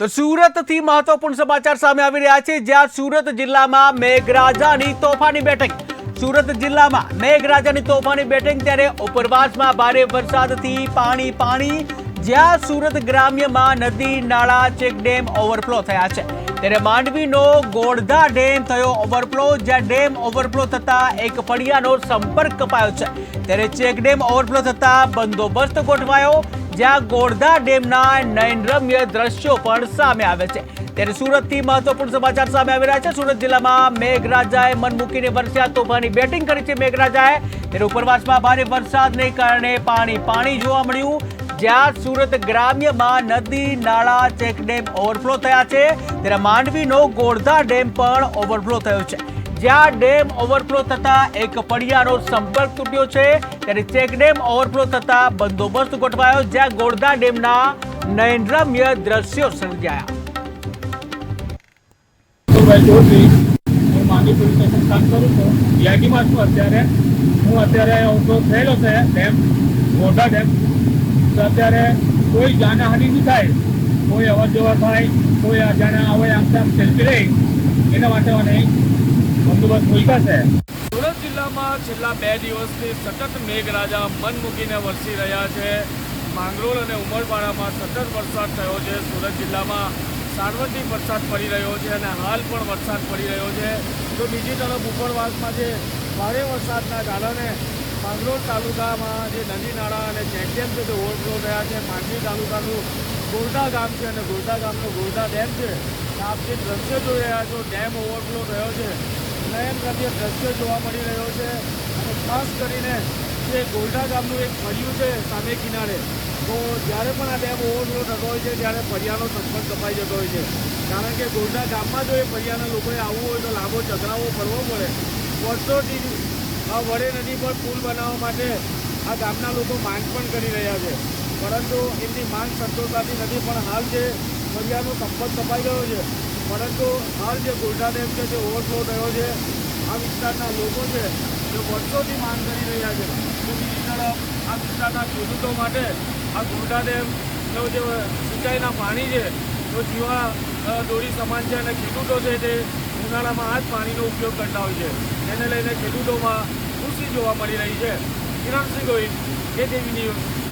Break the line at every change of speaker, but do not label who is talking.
તો સુરતથી મહત્વપૂર્ણ સમાચાર સામે આવી રહ્યા છે. જ્યાં સુરત જિલ્લામાં મેઘરાજાની તોફાની બેઠક. સુરત જિલ્લામાં મેઘરાજાની તોફાની બેઠક, ત્યારે ઉપરવાસમાં ભારે વરસાદથી પાણી પાણી જ્યાં સુરત ગ્રામ્યમાં નદી, નાળા, ચેક ડેમ ઓવરફ્લો થયા છે. ત્યારે માંડવીનો ગોળધા ડેમ થયો ઓવરફ્લો, જ્યાં ડેમ ઓવરફ્લો થતા એક ફળિયાનો સંપર્ક કપાયો છે. ત્યારે ચેક ડેમ ઓવરફ્લો થતા બંદોબસ્ત ગોઠવાયો, જ્યાં ગોળધા ડેમના નયનરમ્ય દ્રશ્યો પણ સામે આવે છે. ત્યારે સુરતથી મહત્વપૂર્ણ સમાચાર સામે આવી રહ્યા છે. સુરત જિલ્લામાં મેઘરાજાએ મન મૂકીને વરસ્યા તોફાની બેટિંગ કરી છે મેઘરાજાએ. ત્યારે ઉપરવાસમાં ભારે વરસાદને કારણે પાણી પાણી જોવા મળ્યું. જ્યાં સુરત ગ્રામ્યમાં નદી, નાળા ચેકડેમ ઓવરફ્લો થયા છે. ત્યારે માંડવીનો ગોળધા ડેમ પણ ઓવરફ્લો થયો છે. જ્યાં ડેમ ઓવરફ્લો થતા એક પડિયાનો સંપર્ક તૂટ્યો છે. ત્યારે ચેકડેમ ઓવરફ્લો થતા બંદોબસ્ત ગોઠવાયો, જ્યાં ગોળધા ડેમના નયનરમ્ય દ્રશ્યો સર્જાયા.
હું અત્યારે થયેલો છે ડેમ મોટા ડેમ. અત્યારે કોઈ જાનહાનિ નહીં થાય. કોઈ અવર જવર થાય, કોઈ અજાણ્યા આવે આમ તેમ સેલ્ફી રહી એના માટે મને બંદોબસ્ત મૂક્યા છે.
સુરત જિલ્લામાં છેલ્લા બે દિવસથી સતત મેઘરાજા મન મૂકીને વરસી રહ્યા છે. માંગરોળ અને ઉમરપાડામાં સતત વરસાદ થયો છે. સુરત જિલ્લામાં સાર્વત્રિક વરસાદ પડી રહ્યો છે અને હાલ પણ વરસાદ પડી રહ્યો છે. તો બીજી તરફ ઉપરવાસમાં જે ભારે વરસાદના કારણે માંગરોળ તાલુકામાં જે નદી નાળા અને ચેકડેમ છે તે ઓવરફ્લો થયા છે. માંડવી તાલુકાનું ગોરડા ગામ છે અને ગોરડા ગામનો ગોરડા ડેમ છે. આપ જે દ્રશ્ય જોઈ રહ્યા છો, ડેમ ઓવરફ્લો થયો છે. નયન પ્રત્યે દ્રશ્ય જોવા મળી રહ્યો છે. અને ખાસ કરીને જે ગોરડા ગામનું એક ફળિયું છે સામે કિનારે, તો જ્યારે પણ આ ડેમ ઓવરફ્લો થતો હોય છે, ત્યારે ફળિયાનો સંપર્ક કપાઈ જતો હોય છે. કારણ કે ગોરડા ગામમાં જો એ ફળિયાના લોકોએ આવવું હોય તો લાંબો ચકરાવો કરવો પડે. વર્ષોથી વડે નદી પર પુલ બનાવવા માટે આ ગામના લોકો માંગ પણ કરી રહ્યા છે. પરંતુ એમની માંગ સંતોષાતી નથી, પણ હાલ જે દરિયાનો સંપર્ક કપાઈ ગયો છે, પરંતુ હાલ જે ગોરડા ડેમ છે તે ઓવરફ્લો થયો છે, આ વિસ્તારના લોકો છે તે વર્ષોથી માંગ કરી રહ્યા છે. તો બીજી તરફ આ વિસ્તારના ખેડૂતો માટે આ ગોરડા ડેમ જે સિંચાઈના પાણી છે, તો જીવા દોરી સમાન છે અને ખેડૂતો છે તે ઉનાળામાં આ જ પાણીનો ઉપયોગ કરતા હોય છે. એને લઈને ખેડૂતોમાં ખુશી જોવા મળી રહી છે. કિરણસિંહ ગોહિલ કે ટીવી ન્યૂઝ.